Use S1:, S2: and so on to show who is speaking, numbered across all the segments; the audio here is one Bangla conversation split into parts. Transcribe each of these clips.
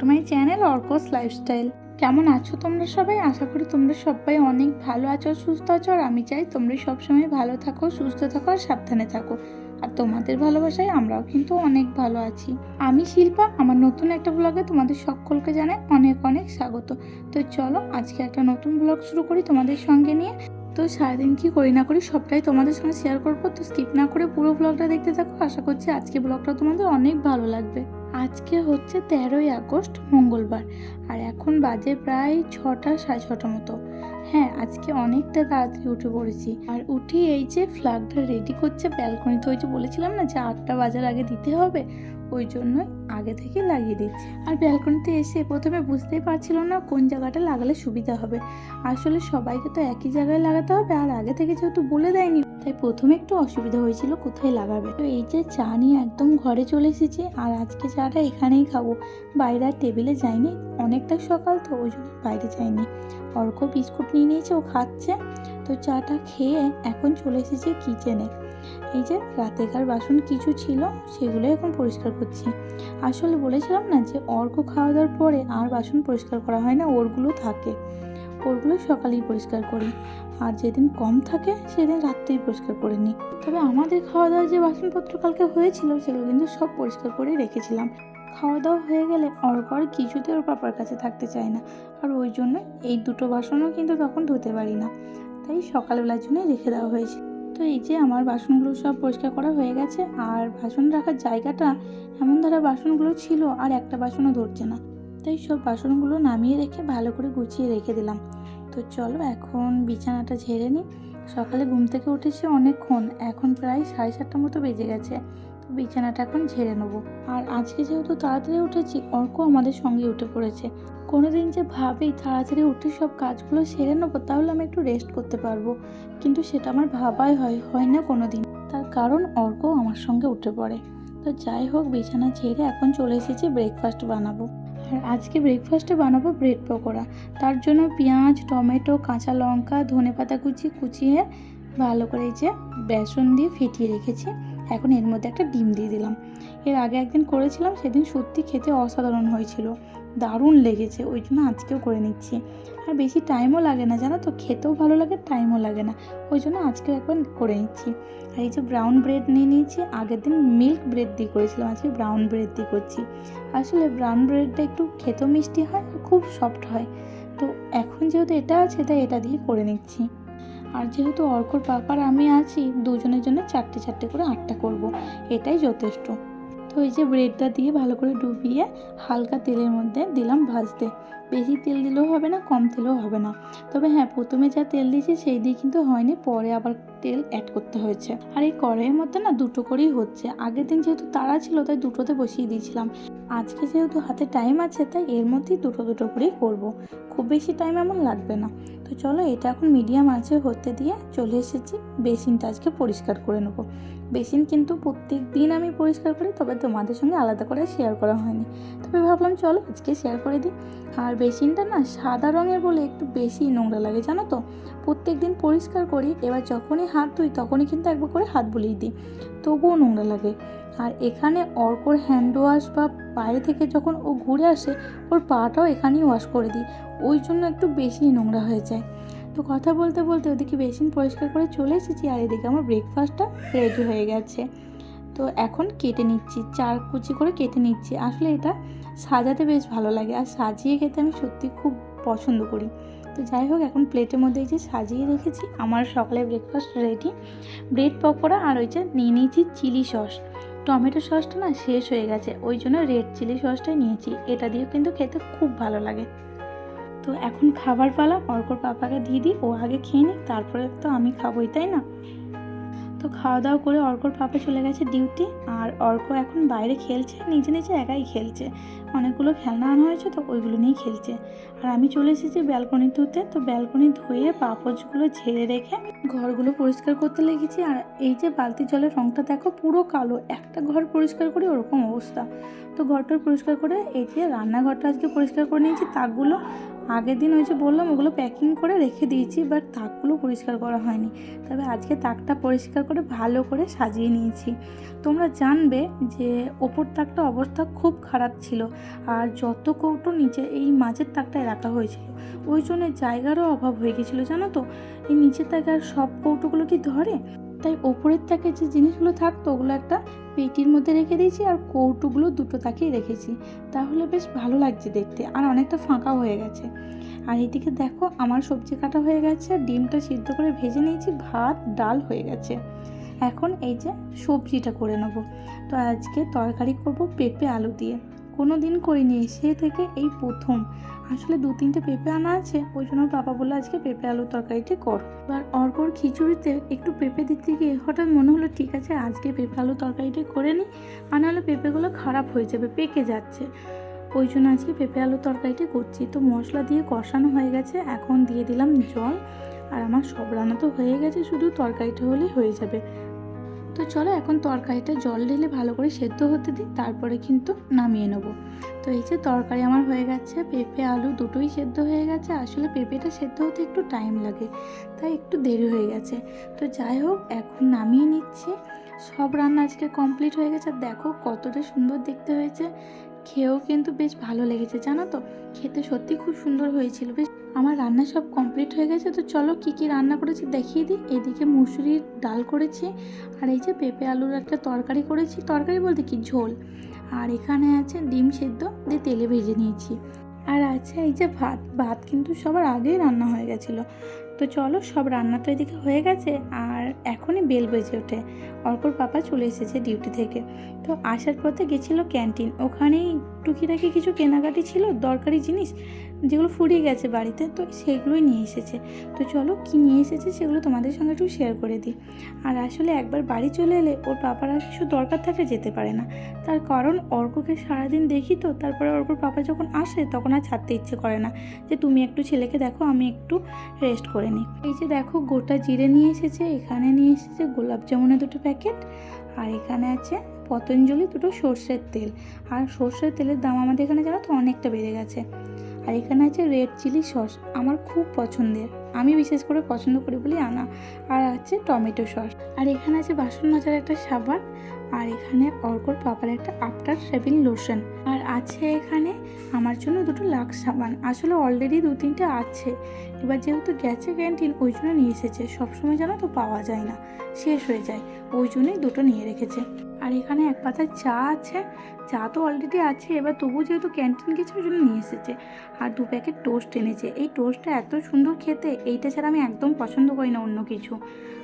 S1: টু মাই চ্যানেল অর্কস লাইফস্টাইল কেমন আছো তোমরা সবাই? আশা করি তোমরা সবাই অনেক ভালো আছো, সুস্থ আছো, আর আমি চাই তোমরা সবসময় ভালো থাকো, সুস্থ থাকো, আর সাবধানে থাকো। আর তোমাদের ভালোবাসায় আমরাও কিন্তু অনেক ভালো আছি। আমি শিল্পা, আমার নতুন একটা ব্লগে তোমাদের সকলকে জানাই অনেক অনেক স্বাগত। তো চলো, আজকে একটা নতুন ব্লগ শুরু করি তোমাদের সঙ্গে নিয়ে। তো সারাদিন কি করি না করি সবটাই তোমাদের সঙ্গে শেয়ার করব। তো স্কিপ না করে পুরো ব্লগটা দেখতে থাকো। আশা করছি আজকে ব্লগটা তোমাদের অনেক ভালো লাগবে। আজকে হচ্ছে তেরোই আগস্ট, মঙ্গলবার, আর এখন বাজে প্রায় ছটা, সাড়ে ছটা মতো। হ্যাঁ আজকে অনেকটা তাড়াতাড়ি উঠে পড়েছি। আর উঠি এই যে ফ্ল্যাগটা রেডি করছে ব্যালকনিতে ওই যে বলেছিলাম না যে আটটা বাজার আগে দিতে হবে, ওই জন্যই আগে থেকে লাগিয়ে দিচ্ছি আর ব্যালকনিতে এসে প্রথমে বুঝতেই পারছিল না কোন জায়গাটা লাগালে সুবিধা হবে। আসলে সবাইকে তো একই জায়গায় লাগাতে হবে, আর আগে থেকে যেহেতু বলে দেয়নি তাই প্রথমে একটু অসুবিধা হয়েছিল কোথায় লাগাবে। তো এই যে চা নিয়ে একদম ঘরে চলে এসেছি আর আজকে চাটা এখানেই খাব। বাইরে আর টেবিলে যাইনি, অনেকটা সকাল তো, ওই জন্য বাইরে যাইনি। অর্ক বিস্কুট নিয়ে নিয়েছে, ও খাচ্ছে। তো চাটা খেয়ে এখন চলে এসেছি কিচেনে এই যে রাতেকার বাসন কিছু ছিল সেগুলো এখন পরিষ্কার করছি। আসলে বলেছিলাম না যে অর্ক খাওয়া দাওয়ার পরে আর বাসন পরিষ্কার করা হয় না, ওরগুলো থাকে। ওরগুলো সকালেই পরিষ্কার করি। আর যেদিন কম থাকে, সেদিন রাত্রেই পরিষ্কার করে নিই। তবে আমাদের খাওয়া দাওয়ার যে বাসনপত্র কালকে হয়েছিল, সেগুলো কিন্তু সব পরিষ্কার করে রেখেছিলাম। খাওয়া দাওয়া হয়ে গেলে অর্ক আর কিছুতে ওর পাপার কাছে থাকতে চায় না। আর ওই জন্য এই দুটো বাসনও কিন্তু তখন ধুতে পারি না। তাই সকালবেলার জন্য রেখে দেওয়া হয়েছে। তো এই যে আমার বাসনগুলো সব পরিষ্কার করা হয়ে গেছে, আর বাসন রাখার জায়গাটা এমন ধরা বাসনগুলো ছিল, আর একটা বাসনও ধরছে না। তাই সব বাসনগুলো নামিয়ে রেখে ভালো করে গুছিয়ে রেখে দিলাম। তো চলো এখন বিছানাটা ঝেড়ে নিই। সকালে ঘুম থেকে উঠেছি অনেকক্ষণ, এখন প্রায় সাড়ে সাতটা মতো বেজে গেছে। তো বিছানাটা এখন ঝেড়ে নেব। আর আজকে যেহেতু তাড়াতাড়ি উঠেছি, অর্ক আমাদের সঙ্গে উঠে পড়েছে। কোনো দিন যে ভাবি তাড়াতাড়ি উঠে সব কাজগুলো সেরে নেব, তাহলে আমি একটু রেস্ট করতে পারব। কিন্তু সেটা আমার ভাবাই হয় হয় না কোনো দিন তার কারণ অর্ক আমার সঙ্গে উঠে পড়ে। তো যাই হোক, বিছানা ছেড়ে এখন চলে এসেছি ব্রেকফাস্ট বানাবো। আর আজকে ব্রেকফাস্টে বানাবো ব্রেড পকোড়া। তার জন্য পেঁয়াজ, টমেটো, কাঁচা লঙ্কা, ধনে পাতা কুচি, কুচিয়ে ভালো করে যে বেসন দিয়ে ফেটিয়ে রেখেছি। এখন এর মধ্যে একটা ডিম দিয়ে দিলাম। এর আগে একদিন করেছিলাম, সেদিন সত্যি খেতে অসাধারণ হয়েছিল। দারুণ লেগেছে, ওই জন্য আজকেও করে নিচ্ছি। আর বেশি টাইমও লাগে না, জানো তো? খেতেও ভালো লাগে টাইমও লাগে না। ওই জন্য আজকেও একবার করে নিচ্ছি। আর এই যে ব্রাউন ব্রেড নিয়ে নিয়েছি, আগের দিন মিল্ক ব্রেড দিয়ে করেছিলাম, আজকে ব্রাউন ব্রেড দিয়ে করছি। আসলে ব্রাউন ব্রেডটা একটু খেতেও মিষ্টি হয় খুব সফট হয়। তো এখন যেহেতু এটা আছে, তাই এটা দিয়ে করে নিচ্ছি। আর যেহেতু অর্কর পাপার আমি আছি, দুজনের জন্য চারটে চারটে করে আটটা করব। এটাই যথেষ্ট। তো ওই যে ব্রেডটা দিয়ে ভালো করে ডুবিয়ে হালকা তেলের মধ্যে দিলাম ভাজতে। বেশি তেল দিলেও হবে না, কম তেলেও হবে না। তবে হ্যাঁ প্রথমে যা তেল দিয়েছি, সেই দিয়ে কিন্তু হয়নি, পরে আবার তেল অ্যাড করতে হয়েছে। আর এই কড়াইয়ের মধ্যে না দুটো করেই হচ্ছে। আগের দিন যেহেতু তাড়া ছিল, তাই দুটোতে বসিয়ে দিয়েছিলাম। আজকে যেহেতু হাতে টাইম আছে, তাই এর মধ্যেই দুটো দুটো করেই করব। খুব বেশি টাইম এমন লাগবে না। তো চলো, এটা এখন মিডিয়াম আছে হতে দিয়ে চলে এসেছি। বেসিনটা আজকে পরিষ্কার করে নেব। বেসিন কিন্তু প্রত্যেক দিন আমি পরিষ্কার করি, তবে তোমাদের সঙ্গে আলাদা করে শেয়ার করা হয়নি। তবে ভাবলাম, চলো আজকে শেয়ার করে দিই। আর বেসিনটা না সাদা রঙের বলে একটু বেশি নোংরা লাগে, জানো তো? প্রত্যেক দিন পরিষ্কার করি, এবার যখনই হাত ধুই, তখনই কিন্তু একবার করে হাত বুলিয়ে দিই। তবুও নোংরা লাগে। আর এখানে অর্কর হ্যান্ড ওয়াশ বা বাইরে থেকে যখন ও ঘুরে আসে, ওর পাটাও এখানেই ওয়াশ করে দিই। ওই জন্য একটু বেশি নোংরা হয়ে যায়। তো কথা বলতে বলতে ওদিকে বেসিন পরিষ্কার করে চলে এসেছি আর এদিকে আমার ব্রেকফাস্টটা রেডি হয়ে গেছে। তো এখন কেটে নিচ্ছি, চার কুচি করে কেটে নিচ্ছি। আসলে এটা সাজাতে বেশ ভালো লাগে। আর সাজিয়ে খেতে আমি সত্যি খুব পছন্দ করি। তো যাই হোক, এখন প্লেটের মধ্যে এই যে সাজিয়ে রেখেছি, আমার সকালে ব্রেকফাস্ট রেডি ব্রেড পকোড়া আর ওই যে নিয়ে নিয়েছি চিলি সস। টমেটো সসটা না শেষ হয়ে গেছে, ওই জন্য রেড চিলি সসটাই নিয়েছি, এটা দিয়েও কিন্তু খেতে খুব ভালো লাগে। তো এখন খাবার পালা, অর্কর পাপাকে দিয়ে দিই, ও আগে খেয়ে নিই তারপরে তো আমি খাবোই, তাই না? তো খাওয়া দাওয়া করে অর্কর পাপা চলে গেছে ডিউটি, আর অর্ক এখন বাইরে খেলছে, নিজে নিজে একাই খেলছে। অনেকগুলো খেলনা আনা হয়েছে তো ওইগুলো নিয়েই খেলছে। আর আমি চলে এসেছি ব্যালকনি ধুতে, তো ব্যালকনি ধুয়ে পাপোচগুলো ঝেড়ে রেখে ঘরগুলো পরিষ্কার করতে লেগেছি। আর এই যে বালতির জলের রঙটা দেখো, পুরো কালো। একটা ঘর পরিষ্কার করি ওরকম অবস্থা। তো ঘরটা পরিষ্কার করে এই যে রান্নাঘরটা আজকে পরিষ্কার করে নিয়েছি, তাকগুলো আগের দিন ওই যে বললাম, ওগুলো প্যাকিং করে রেখে দিয়েছি বাট তাকগুলো পরিষ্কার করা হয়নি। তবে আজকে তাকটা পরিষ্কার করে, ভালো করে সাজিয়ে নিয়েছি। তোমরা জানবে যে ওপর তাকটা অবস্থা খুব খারাপ ছিল, আর যত কৌটো নিচে এই মাঝের তাকটায় রাখা হয়েছিল, ওই জন্য জায়গারও অভাব হয়ে গেছিল, জানো তো? এই নিচের তাকে আর সব কৌটোগুলো কি ধরে? তাই ওপরের তাকে যে জিনিসগুলো থাকতো ওগুলো একটা পেটির মধ্যে রেখে দিয়েছি আর কৌটুগুলো দুটো তাকেই রেখেছি। তাহলে বেশ ভালো লাগছে দেখতে আর অনেকটা ফাঁকা হয়ে গেছে। আর এদিকে দেখো আমার সবজি কাটা হয়ে গেছে আর ডিমটা সিদ্ধ করে ভেজে নিয়েছি, ভাত, ডাল হয়ে গেছে। এখন এই যে সবজিটা করে নেব। তো আজকে তরকারি করব পেঁপে আলু দিয়ে। কোনো দিন করিনি, সে থেকে এই প্রথম। আসলে দু তিনটে পেঁপে আনা আছে, ওই জন্য বাবা বলল আজকে পেঁপে আলু তরকারিটি কর। এবার অর্কর খিচুড়িতে একটু পেঁপে দিতে গিয়ে হঠাৎ মনে হলো, ঠিক আছে, আজকে পেঁপে আলু তরকারিটা করে নিই আর নাহলে পেঁপেগুলো খারাপ হয়ে যাবে, পেকে যাচ্ছে। ওই জন্য আজকে পেঁপে আলু তরকারিটি করছি। তো মশলা দিয়ে কষানো হয়ে গেছে, এখন দিয়ে দিলাম জল। আর আমার সব রান্না তো হয়ে গেছে, শুধু তরকারিটা হলেই হয়ে যাবে। তো চলো এখন তরকারিটা জল ঢেলে ভালো করে সেদ্ধ হতে দিই, তারপরে কিন্তু নামিয়ে নেব। তো এই যে তরকারি আমার হয়ে গেছে, পেঁপে, আলু দুটোই সেদ্ধ হয়ে গেছে। আসলে পেঁপেটা সেদ্ধ হতে একটু টাইম লাগে, তাই একটু দেরি হয়ে গেছে। তো যাই হোক, এখন নামিয়ে নিচ্ছি। সব রান্না আজকে কমপ্লিট হয়ে গেছে। দেখো কতটা সুন্দর দেখতে হয়েছে। খেয়েও কিন্তু বেশ ভালো লেগেছে, জানো তো? খেতে সত্যি খুব সুন্দর হয়েছিল। বেশ, আমার রান্না সব কমপ্লিট হয়ে গেছে, তো চলো কি কি রান্না করেছি দেখিয়ে দিই। এদিকে মুসুরির ডাল করেছি, আর এই যে পেঁপে আলুর একটা তরকারি করেছি। তরকারি বলতে কি? ঝোল। আর এখানে আছে ডিম সেদ্ধ, দিয়ে তেলে ভেজে নিয়েছি। আর আছে এই যে ভাত। ভাত কিন্তু সবার আগেই রান্না হয়ে গেছিল। তো চলো সব রান্না তো এদিকে হয়ে গেছে আর এখনই বেল বেজে ওঠে। অর্কর পাপা চলে এসেছে ডিউটি থেকে। তো আসার পথে গেছিল ক্যান্টিন। ওখানেই টুকিটাকি কিছু কেনাকাটি ছিল, দরকারি জিনিস যেগুলো ফুরিয়ে গেছে বাড়িতে, তো সেগুলোই নিয়ে এসেছে। তো চলো কি নিয়ে এসেছে সেগুলো তোমাদের সঙ্গে একটু শেয়ার করে দিই। আর আসলে একবার বাড়ি চলে এলে ওর পাপার আর কিছু দরকার থাকলে যেতে পারে না। তার কারণ অর্ককে সারাদিন দেখি তো, তারপরে অর্কর পাপা যখন আসে তখন আর ছাড়তে ইচ্ছে করে না। যে তুমি একটু ছেলেকে দেখো, আমি একটু রেস্ট করে নিই এই যে দেখো, গোটা জিরে নিয়ে এসেছে, এখানে নিয়ে এসেছে গোলাপ জামুনের দুটো প্যাকেট, আর এখানে আছে পতঞ্জলি দুটো সর্ষের তেল। আর সর্ষের তেলের দাম আমাদের এখানে জানো তো অনেকটা বেড়ে গেছে। আর এখানে আছে রেড চিলি সস আমার খুব পছন্দের। আমি বিশেষ করে পছন্দ করি বলে আনা। আর আছে টমেটো সস। আর এখানে আছে বাসন মাজার একটা সাবান, আর এখানে অর্কর পাপার একটা আফটার শেভিং লোশন। আর আছে এখানে আমার জন্য দুটো লাক্স সাবান। আসলে অলরেডি দু তিনটে আছে। এবার যেহেতু গেছে ক্যান্টিন ওই জন্য নিয়ে এসেছে। সবসময় জানো তো পাওয়া যায় না। শেষ হয়ে যায়। ওই জন্যই দুটো নিয়ে রেখেছে। আর এখানে এক পাতা চা আছে। চা তো অলরেডি আছে, এবার তবু যেহেতু ক্যান্টিন ওই জন্য নিয়ে এসেছে। আর দু প্যাকেট টোস্ট এনেছে। এই টোস্টটা এত সুন্দর খেতে, এইটা ছাড়া আমি একদম পছন্দ করি না অন্য কিছু।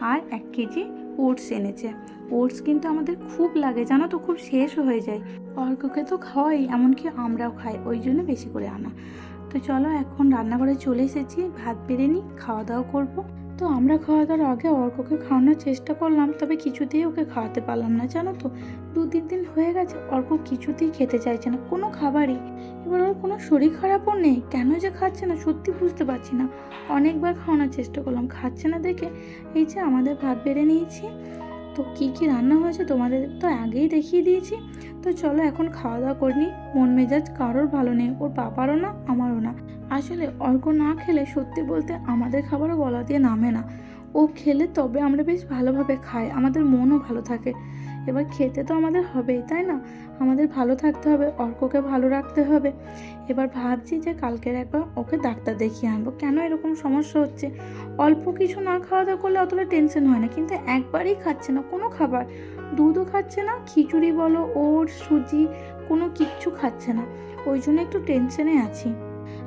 S1: আর এক কেজি ওটস এনেছে। ওটস কিন্তু আমাদের খুব লাগে, জানো তো? খুব শেষ হয়ে যায়। অর্ককে তো খাওয়াই, এমনকি আমরাও খাই, ওই জন্য বেশি করে আনা। তো চলো, এখন রান্নাঘরে চলে এসেছি, ভাত বেড়ে নিই, খাওয়া দাওয়া করব। তো আমরা খাওয়া দাওয়ার আগে অর্ককে খাওয়ানোর চেষ্টা করলাম, তবে কিছুতেই ওকে খাওয়াতে পারলাম না, জানো তো? দু তিন দিন হয়ে গেছে, অর্ক কিছুতেই খেতে চাইছে না, কোনো খাবারই। এবার ওর কোনো শরীর খারাপও নেই, কেন যে খাচ্ছে না সত্যি বুঝতে পারছি না। অনেকবার খাওয়ানোর চেষ্টা করলাম, খাচ্ছে না দেখে। এই যে আমাদের ভাত বেড়ে নিয়েছি, তো কী কী রান্না হয়েছে তোমাদের তো আগেই দেখিয়ে দিয়েছি। তো চলো এখন খাওয়া দাওয়া করিনি মন মেজাজ কারোর ভালো নেই, ওর পাপারও না, আমারও না। আসলে অর্ক না খেলে সত্যি বলতে আমাদের খাবারও গলা দিয়ে নামে না। ও খেলে তবে আমরা বেশ ভালোভাবে খাই, আমাদের মনও ভালো থাকে। এবার খেতে তো আমাদের হবেই, তাই না? আমাদের ভালো থাকতে হবে অর্ককে ভালো রাখতে হবে। এবার ভাবছি যে কালকের একবার ওকে ডাক্তার দেখিয়ে আনব। কেন এরকম সমস্যা হচ্ছে? অল্প কিছু না খাওয়া দাওয়া করলে অতটা টেনশন হয় না, কিন্তু একবারই খাচ্ছে না কোনো খাবার। দুধও খাচ্ছে না, খিচুড়ি বলো ওর সুজি কোনো কিচ্ছু খাচ্ছে না। ওই জন্য একটু টেনশনে আছি।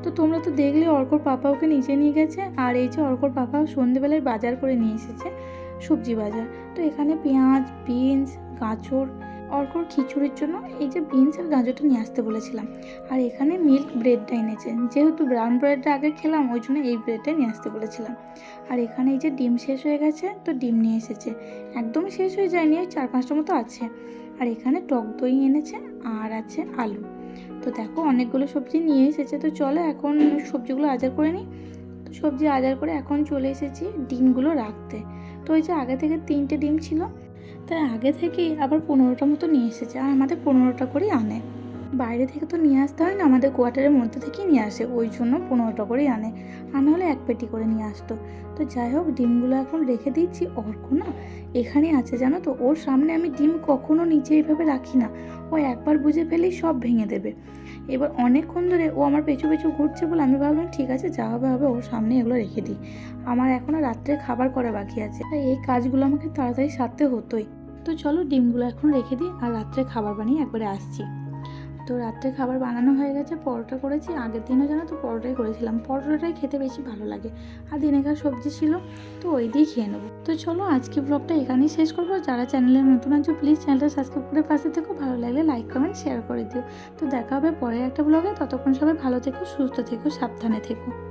S1: তো তোমরা তো দেখলে অর্কর পাপা ওকে নিচে নিয়ে গেছে, আর এই যে অর্কর পাপা সন্ধেবেলায় বাজার করে নিয়ে এসেছে, সবজি বাজার। তো এখানে পেঁয়াজ, বিনস, গাজর, অর্কর খিচুড়ির জন্য এই যে বিনস আর গাজরটা নিয়ে আসতে বলেছিলাম। আর এখানে মিল্ক ব্রেডটা এনেছে, যেহেতু ব্রাউন ব্রেডটা আগে খেলাম, ওই জন্য এই ব্রেডটা নিয়ে আসতে বলেছিলাম। আর এখানে এই যে ডিম শেষ হয়ে গেছে, তো ডিম নিয়ে এসেছে। একদম শেষ হয়ে যায়নি, ওই চার পাঁচটা মতো আছে। আর এখানে টক দই এনেছে, আর আছে আলু। তো দেখো অনেকগুলো সবজি নিয়ে এসেছে। তো চলো এখন সবজিগুলো আজার করে নিই। তো সবজি আজার করে এখন চলে এসেছি ডিমগুলো রাখতে। তো ওই যে আগে থেকে তিনটে ডিম ছিল, তাই আগে থেকেই আবার পনেরোটা মতো নিয়ে এসেছে। আর আমাদের পনেরোটা করেই আনে। বাইরে থেকে তো নিয়ে আসতে হয় না, আমাদের কোয়ার্টারের মধ্যে থেকেই নিয়ে আসে, ওই জন্য পনেরোটা করেই আনে। আর নাহলে এক পেটি করে নিয়ে আসতো। তো যাই হোক, ডিমগুলো এখন রেখে দিচ্ছি অর্ক না এখানে আছে জানো তো? ওর সামনে আমি ডিম কখনো নিচে এইভাবে রাখি না। ও একবার বুঝে ফেলেই সব ভেঙে দেবে। এবার অনেকক্ষণ ধরে ও আমার পেছু পেছু ঘুরছে বলে আমি ভাবলাম, ঠিক আছে, যা হবে হবে, ওর সামনে এগুলো রেখে দিই। আমার এখনও রাত্রে খাবার করা বাকি আছে। তাই এই কাজগুলো আমাকে তাড়াতাড়ি সারতে হতোই। তো চলো ডিমগুলো এখন রেখে দিই, আর রাত্রে খাবার বানিয়ে একবারে আসছি। তো রাত্রে খাবার বানানো হয়ে গেছে, পরোটা করেছি। আগের দিনও জানো তো পরোটাই করেছিলাম। পরোটাটাই খেতে বেশি ভালো লাগে। আর দিনেকার সবজি ছিল, তো ওই দিয়ে খেয়ে নেব। তো চলো আজকে ব্লগটা এখানেই শেষ করব। যারা চ্যানেলে নতুন আছো প্লিজ চ্যানেলটা সাবস্ক্রাইব করে পাশে থেকো। ভালো লাগলে লাইক কমেন্ট শেয়ার করে দিও। তো দেখা হবে পরের একটা ব্লগে ততক্ষণ সবাই ভালো থেকো, সুস্থ থেকো, সাবধানে থেকো।